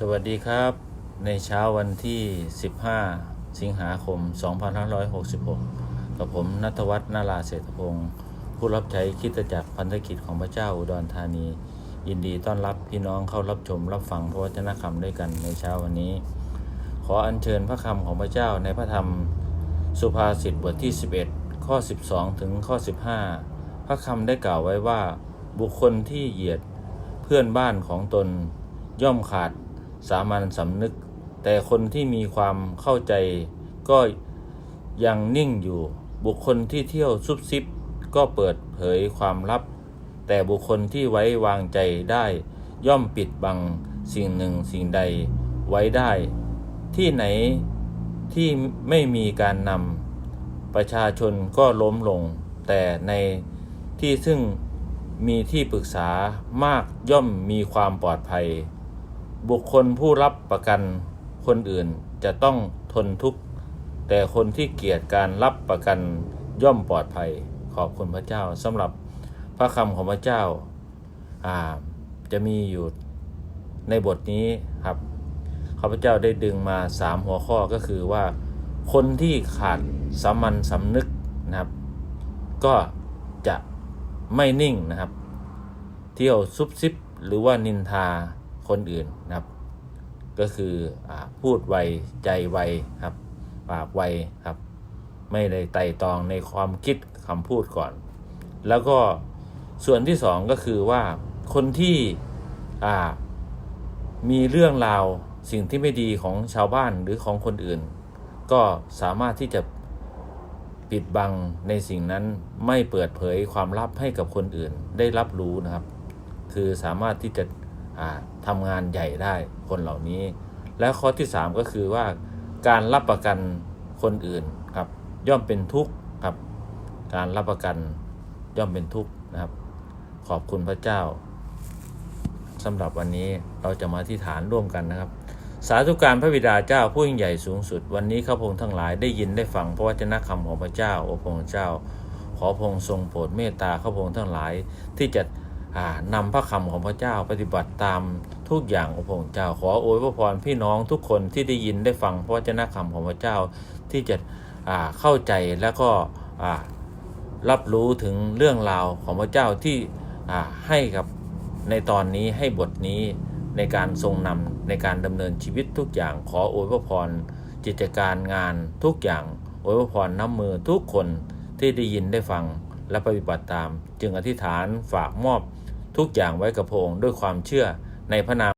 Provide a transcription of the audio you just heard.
สวัสดีครับ ในเช้าวันที่ 15 สิงหาคม 2566 กับผมนัทวัฒน์นาราเศรษฐพงศ์ผู้รับใช้คิดจักรพันธกิจของพระเจ้าอุดรธานี ยินดีต้อนรับพี่น้องเข้ารับชมรับฟังพระวจนะคำด้วยกันในเช้าวันนี้ ขออัญเชิญพระคำของพระเจ้าในพระธรรมสุภาษิตบทที่ 11 ข้อ 12 ถึงข้อ 15 พระคำได้กล่าวไว้ว่า บุคคลที่เหยียดเพื่อนบ้านของตนย่อมขาด สามัญสำนึก แต่คนที่มีความเข้าใจก็ยังนิ่งอยู่ บุคคลที่เที่ยวซุบซิบก็เปิดเผยความลับ แต่บุคคลที่ไว้วางใจได้ ย่อมปิดบังสิ่งหนึ่งสิ่งใดไว้ได้ ที่ไหนที่ไม่มีการนำประชาชนก็ล้มลง แต่ในที่ซึ่งมีที่ปรึกษามากย่อมมีความปลอดภัย บุคคลผู้รับประกันคนอื่นจะต้องทนทุกข์ แต่คนที่เกียจการรับประกันย่อมปลอดภัย ขอบคุณพระเจ้าสำหรับพระคำของพระเจ้าาจะมีอยู่ในบทนี้ครับข้าพเจ้าได้ดึงมาสามหัวข้อก็คือว่า คนที่ขาดสามัญสำนึกนะครับ ก็จะไม่นิ่งนะครับ เที่ยวซุบซิบหรือว่านินทา คนอื่นนะครับ ก็คืออพูดไวใจไวครับปากไวครับ ไม่ได้ไต่ตองในความคิดคำพูดก่อน แล้วก็ส่วนที่สองก็คือว่าคนที่มีเรื่องราวสิ่งที่ไม่ดีของชาวบ้านหรือของคนอื่น ก็สามารถที่จะปิดบังในสิ่งนั้นไม่เปิดเผยความลับให้กับคนอื่นได้รับรู้นะครับ คือสามารถที่จะ ทำงานใหญ่ได้คนเหล่านี้ และข้อที่ 3 ก็คือว่าการรับประกันคนอื่นครับย่อมเป็นทุกข์ครับการรับประกันย่อมเป็นทุกข์นะครับ ขอบคุณพระเจ้าสำหรับวันนี้เราจะมาที่ฐานร่วมกันนะครับ สาธุการพระบิดาเจ้าผู้ยิ่งใหญ่สูงสุด วันนี้ข้าพงทั้งหลายได้ยินได้ฟังพระวจนะคำของพระเจ้า โอพงค์เจ้า ขอพระองค์ทรงโปรดเมตตาข้าพงทั้งหลายที่จะ นำพระคำของพระเจ้าปฏิบัติตามทุกอย่างของพระองค์เจ้า ขออวยพระพรพี่น้องทุกคนที่ได้ยินได้ฟังพระวจนะคำของพระเจ้าที่จะเข้าใจแล้วก็รับรู้ถึงเรื่องราวของพระเจ้าที่ให้กับในตอนนี้ให้บทนี้ในการทรงนำในการดำเนินชีวิตทุกอย่าง ขออวยพระพรกิจการงานทุกอย่างอวยพระพรน้ำมือทุกคนที่ได้ยินได้ฟังและปฏิบัติตาม จึงอธิษฐานฝากมอบ ทุกอย่างไว้กับพระองค์ด้วยความเชื่อในพระนาม